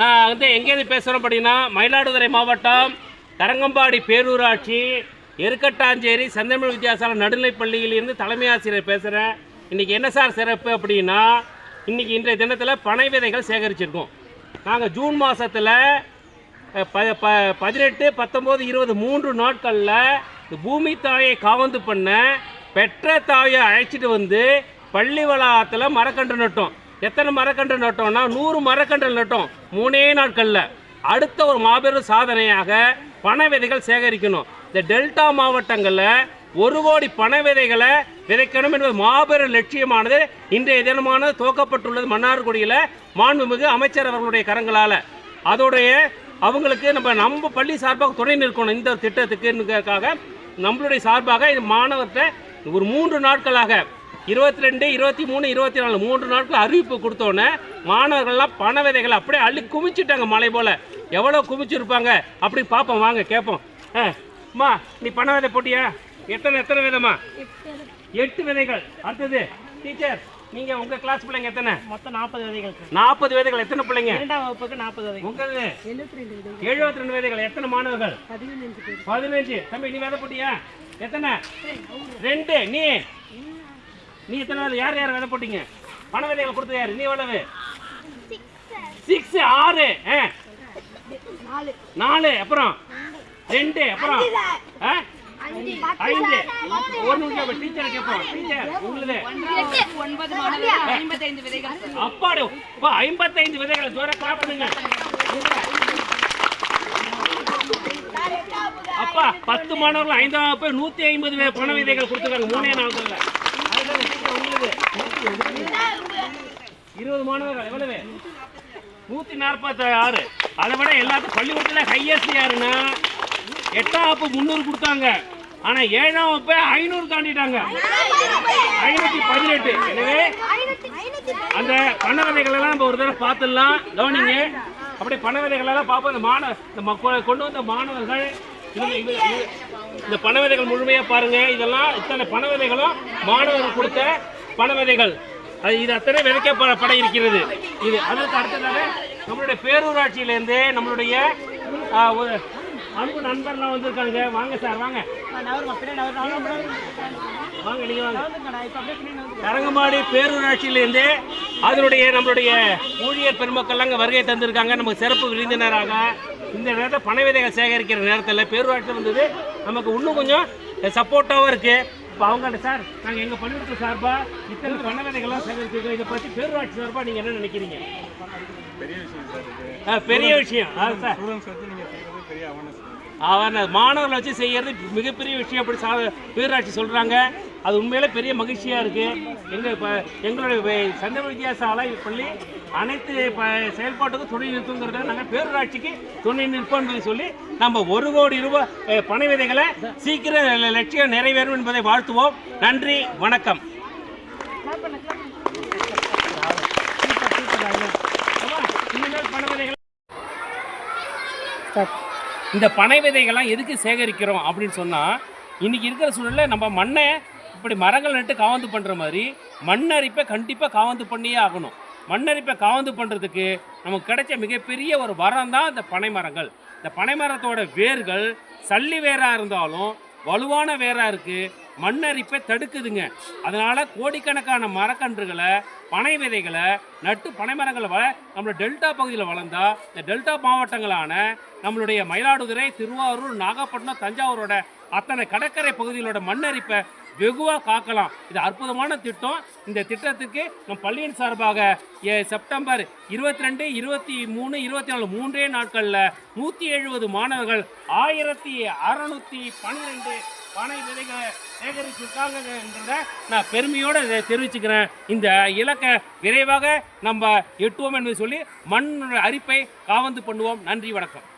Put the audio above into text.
நான் வந்து எங்கேருந்து பேசுகிறோம் அப்படின்னா மயிலாடுதுறை மாவட்டம் தரங்கம்பாடி பேரூராட்சி எருக்கட்டாஞ்சேரி செந்தமிழ் வித்தியாசால நடுநிலைப்பள்ளியிலிருந்து தலைமை ஆசிரியர் பேசுகிறேன் இன்றைக்கி என்ன சார் சிறப்பு அப்படின்னா இன்றைக்கி இன்றைய தினத்தில் பனை விதைகள் சேகரிச்சிருக்கோம். நாங்கள் ஜூன் மாதத்தில் ப ப பதினெட்டு பத்தொம்போது இருபது மூன்று நாட்களில் இந்த பூமி தாயை காவந்து பண்ண பெற்ற தாயை அழைச்சிட்டு வந்து பள்ளி வளாகத்தில் மரக்கன்று நட்டோம். எத்தனை மரக்கன்று நட்டோம்னா நூறு மரக்கன்று நட்டோம் மூணே நாட்களில். அடுத்த ஒரு மாபெரும் சாதனையாக பண விதைகள் சேகரிக்கணும். இந்த டெல்டா மாவட்டங்களில் ஒரு கோடி பண விதைகளை விதைக்கணும் என்பது மாபெரும் லட்சியமானது. இன்றைய தினமானது துவக்கப்பட்டுள்ளது மன்னார்குடியில் மாண்புமிகு அமைச்சர் அவர்களுடைய கரங்களால். அதோடைய அவங்களுக்கு நம்ம நம்ம பள்ளி சார்பாக துணை நிற்கணும் இந்த திட்டத்துக்குக்காக நம்மளுடைய சார்பாக இது மாணவர்கிட்ட ஒரு மூன்று நாட்களாக இருபத்தி ரெண்டு இருபத்தி மூணு இருபத்தி நாலு மூன்று நாட்கள் அறிவிப்பு கொடுத்தோன்னே மாணவர்கள்லாம் பண விதைகளை அப்படியே அள்ளி குமிச்சிட்டாங்க மலை போல். எவ்வளோ குமிச்சிருப்பாங்க? அப்படி பார்ப்போம் வாங்க கேட்போம். அம்மா நீ பண விதை போட்டியா? எத்தனை எத்தனை விதமா எட்டு விதைகள். அடுத்தது டீச்சர் நீங்கள் உங்கள் கிளாஸ் பிள்ளைங்க எத்தனை? மொத்தம் நாற்பது விதைகள். நாற்பது விதைகள். எத்தனை பிள்ளைங்க? இரண்டாம் வகுப்புக்கு நாற்பது விதைகள். உங்களது எழுபத்தி ரெண்டு விதைகள். எழுபத்தி ரெண்டு விதைகள். எத்தனை மாணவர்கள்? பதினஞ்சு பேர். பதினஞ்சு. தம்பி நீ விதை போட்டியா? எத்தனை? ரெண்டு. நீ நீ எத்தனை விதை யார் யார் விதை போட்டீங்க? பண விதைகள் கொடுத்தது யாரு? நீ எவ்வளவு? சிக்ஸ் ஆறு ஆ. நாலு அப்புறம்? ரெண்டு அப்புறம்? ஆ? ஐந்து. ஒரு நிமிஷம் டீச்சரை கேட்போம் டீச்சர் உங்களுது. அப்பாடு அப்பா, ஐம்பத்தைந்து விதைகளை ஜோர கிளாப் பண்ணுங்க அப்பா பத்து மாணவர்கள் ஐந்தாவது பேர் நூத்தி ஐம்பது பண விதைகள் கொடுத்துருக்காங்க. மூணே நாட்கள்ல அதுதான் டீச்சர் உங்களுது இருபது மாணவர்கள் எவ்வளவு? நூத்தி நாற்பத்தி ஆறு அதை விட எல்லாத்துக்கும் பள்ளிக்கூடத்தில் ஹையஸ்ட் யாருன்னா எட்டாம் வகுப்பு முந்நூறு கொடுத்தாங்க. ஆனா ஏழாம் வகுப்பு ஐநூறு தாண்டிட்டாங்க. ஐநூத்தி பதினெட்டு. எனவே அந்த பண விதைகள் எல்லாம் நம்ம ஒரு தடவை பார்த்துடலாம். கவனிங்க. அப்படியே பண விதைகள் எல்லாம் பார்ப்போம். இந்த மாணவ இந்த மக்க- கொண்டு வந்த மாணவர்கள் இந்த பண விதைகள் முழுமையா பாருங்க. இதெல்லாம் இத்தனை பண விதைகளும் மாணவர்கள் கொடுத்த பண விதைகள் அது இது அத்தனை விதைக்கப்பட இருக்கிறது. இது அதற்கு அடுத்ததாக நம்மளுடைய பேரூராட்சியிலேருந்து நம்மளுடைய ஒரு அன்பு நண்பர்லாம் வந்திருக்காங்க வாங்க சார் வாங்க. வாங்க நீங்கள் வாங்க. தரங்கம்பாடி பேரூராட்சியிலேருந்தே பேரூராட்சியிலேருந்து அதனுடைய நம்மளுடைய ஊழியர் பெருமக்கள்லாம் அங்கே வருகை தந்திருக்காங்க. நமக்கு சிறப்பு விருந்தினராக இந்த நேரத்தில் பண விதைகள் சேகரிக்கிற நேரத்தில் பேரூராட்சி வந்தது. நமக்கு இன்னும் கொஞ்சம் சப்போர்ட்டாகவும் இருக்குது இப்போ அவங்க சார் நாங்கள் எங்கள் பள்ளிக்கூடத்து சார்பாக இத்தனை பண விதைகள்லாம் சேகரிச்சிருக்கோம். இதை பற்றி பேரூராட்சி சார்பாக நீங்கள் என்ன நினைக்கிறீங்க? ஆ, பெரிய விஷயம். அது சார். அவன் மாணவர்களை வச்சு செய்யறது மிகப்பெரிய விஷயம். அப்படி சா பேராட்சி சொல்கிறாங்க அது உண்மையிலே பெரிய மகிழ்ச்சியாக இருக்குது எங்கள் இப்போ எங்களுடைய வே- சந்தம வித்யாசாலை பள்ளி அனைத்து செயல்பாட்டுக்கும் துணை நிற்குங்கிறத நாங்கள் பேரூராட்சிக்கு துணை நிற்போம்னு சொல்லி நம்ம ஒரு கோடி ரூபாய் பண விதைகளை சீக்கிரம் லட்சியம் நிறைவேறும் என்பதை வாழ்த்துவோம். நன்றி வணக்கம். இந்த பனை விதைகள்லாம் எதுக்கு சேகரிக்கிறோம் அப்படின்னு சொன்னால் இன்றைக்கி இருக்கிற சூழலில் நம்ம மண்ணை இப்படி மரங்கள் நட்டு காவந்து பண்ணுற மாதிரி மண்ணரிப்பை கண்டிப்பாக காவந்து பண்ணியே ஆகணும். மண்ணரிப்பை காவந்து பண்ணுறதுக்கு நமக்கு கிடைச்ச மிகப்பெரிய ஒரு வரம் தான் இந்த பனை மரங்கள். இந்த பனை மரத்தோட வேர்கள் சல்லி வேராக இருந்தாலும் வலுவான வேராக இருக்குது மண்ணரிப்பை தடுக்குதுங்க. அதனால் கோடிக்கணக்கான மரக்கன்றுகளை பனை விதைகளை நட்டு பனை மரங்களை வள நம்மளோட டெல்டா பகுதியில் வளர்ந்தா இந்த டெல்டா மாவட்டங்களான நம்மளுடைய மயிலாடுதுறை திருவாரூர் நாகப்பட்டினம் தஞ்சாவூரோட அத்தனை கடற்கரை பகுதிகளோட மண்ணரிப்பை வெகுவாக காக்கலாம். இது அற்புதமான திட்டம். இந்த திட்டத்துக்கு நம் பள்ளியின் சார்பாக செப்டம்பர் இருபத்தி ரெண்டு இருபத்தி மூணு இருபத்தி நாலு மூன்றே நாட்களில் நூற்றி எழுபது மாணவர்கள் ஆயிரத்தி அறநூற்றி பன்னிரெண்டு பனை விதைகளை சேகரிச்சிருக்காங்கன்றத நான் பெருமையோடு இதை தெரிவிச்சுக்கிறேன். இந்த இலக்கை விரைவாக நம்ம எட்டுவோம் என்று சொல்லி மண் அரிப்பை காவந்து பண்ணுவோம். நன்றி வணக்கம்.